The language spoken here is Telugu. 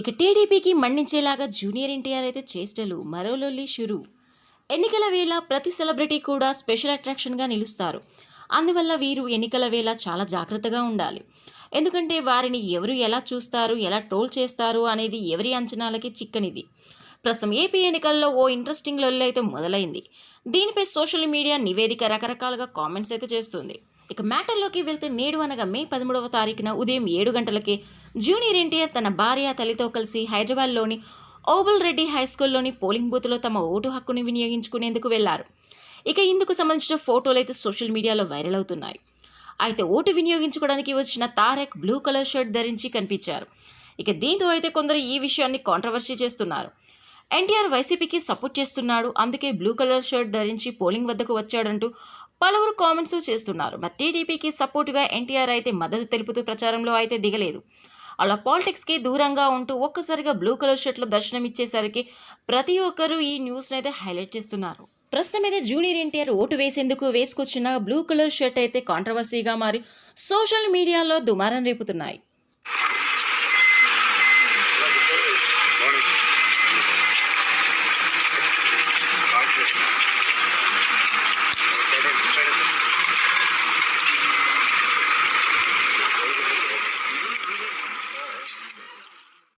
ఇక టీడీపీకి మన్నించేలాగా జూనియర్ ఎన్టీఆర్ అయితే చేష్టలు మరోలొల్లి షురు. ఎన్నికల వేళ ప్రతి సెలబ్రిటీ కూడా స్పెషల్ అట్రాక్షన్గా నిలుస్తారు. అందువల్ల వీరు ఎన్నికల వేళ చాలా జాగ్రత్తగా ఉండాలి. ఎందుకంటే వారిని ఎవరు ఎలా చూస్తారు ఎలా ట్రోల్ చేస్తారు అనేది ఎవరి అంచనాలకి చిక్కనిది. ప్రస్తుతం ఏపీ ఎన్నికల్లో ఓ ఇంట్రెస్టింగ్ లొల్లి అయితే మొదలైంది. దీనిపై సోషల్ మీడియా నివేదిక రకరకాలుగా కామెంట్స్ అయితే చేస్తుంది. ఇక మ్యాటర్లోకి వెళ్తే నేడు అనగా మే పదమూడవ తారీఖున ఉదయం ఏడు గంటలకే జూనియర్ ఎన్టీఆర్ తన భార్య తల్లితో కలిసి హైదరాబాద్లోని ఓబుల్ రెడ్డి హై స్కూల్లోని పోలింగ్ బూత్లో తమ ఓటు హక్కును వినియోగించుకునేందుకు వెళ్ళారు. ఇక ఇందుకు సంబంధించిన ఫోటోలు అయితే సోషల్ మీడియాలో వైరల్ అవుతున్నాయి. అయితే ఓటు వినియోగించుకోవడానికి వచ్చిన తారక్ బ్లూ కలర్ షర్ట్ ధరించి కనిపించారు. ఇక దీంతో అయితే కొందరు ఈ విషయాన్ని కాంట్రవర్సీ చేస్తున్నారు. ఎన్టీఆర్ వైసీపీకి సపోర్ట్ చేస్తున్నాడు అందుకే బ్లూ కలర్ షర్ట్ ధరించి పోలింగ్ వద్దకు వచ్చాడంటూ పలువురు కామెంట్స్ చేస్తున్నారు. మరి టీడీపీకి సపోర్టుగా ఎన్టీఆర్ అయితే మద్దతు తెలుపుతూ ప్రచారంలో అయితే దిగలేదు. అలా పాలిటిక్స్కి దూరంగా ఉంటూ ఒక్కసారిగా బ్లూ కలర్ షర్ట్లో దర్శనం ఇచ్చేసరికి ప్రతి ఒక్కరూ ఈ న్యూస్ని అయితే హైలైట్ చేస్తున్నారు. ప్రస్తుతం అయితే జూనియర్ ఎన్టీఆర్ ఓటు వేసేందుకు వేసుకొచ్చిన బ్లూ కలర్ షర్ట్ అయితే కాంట్రవర్సీగా మారి సోషల్ మీడియాలో దుమారం రేపుతున్నాయి.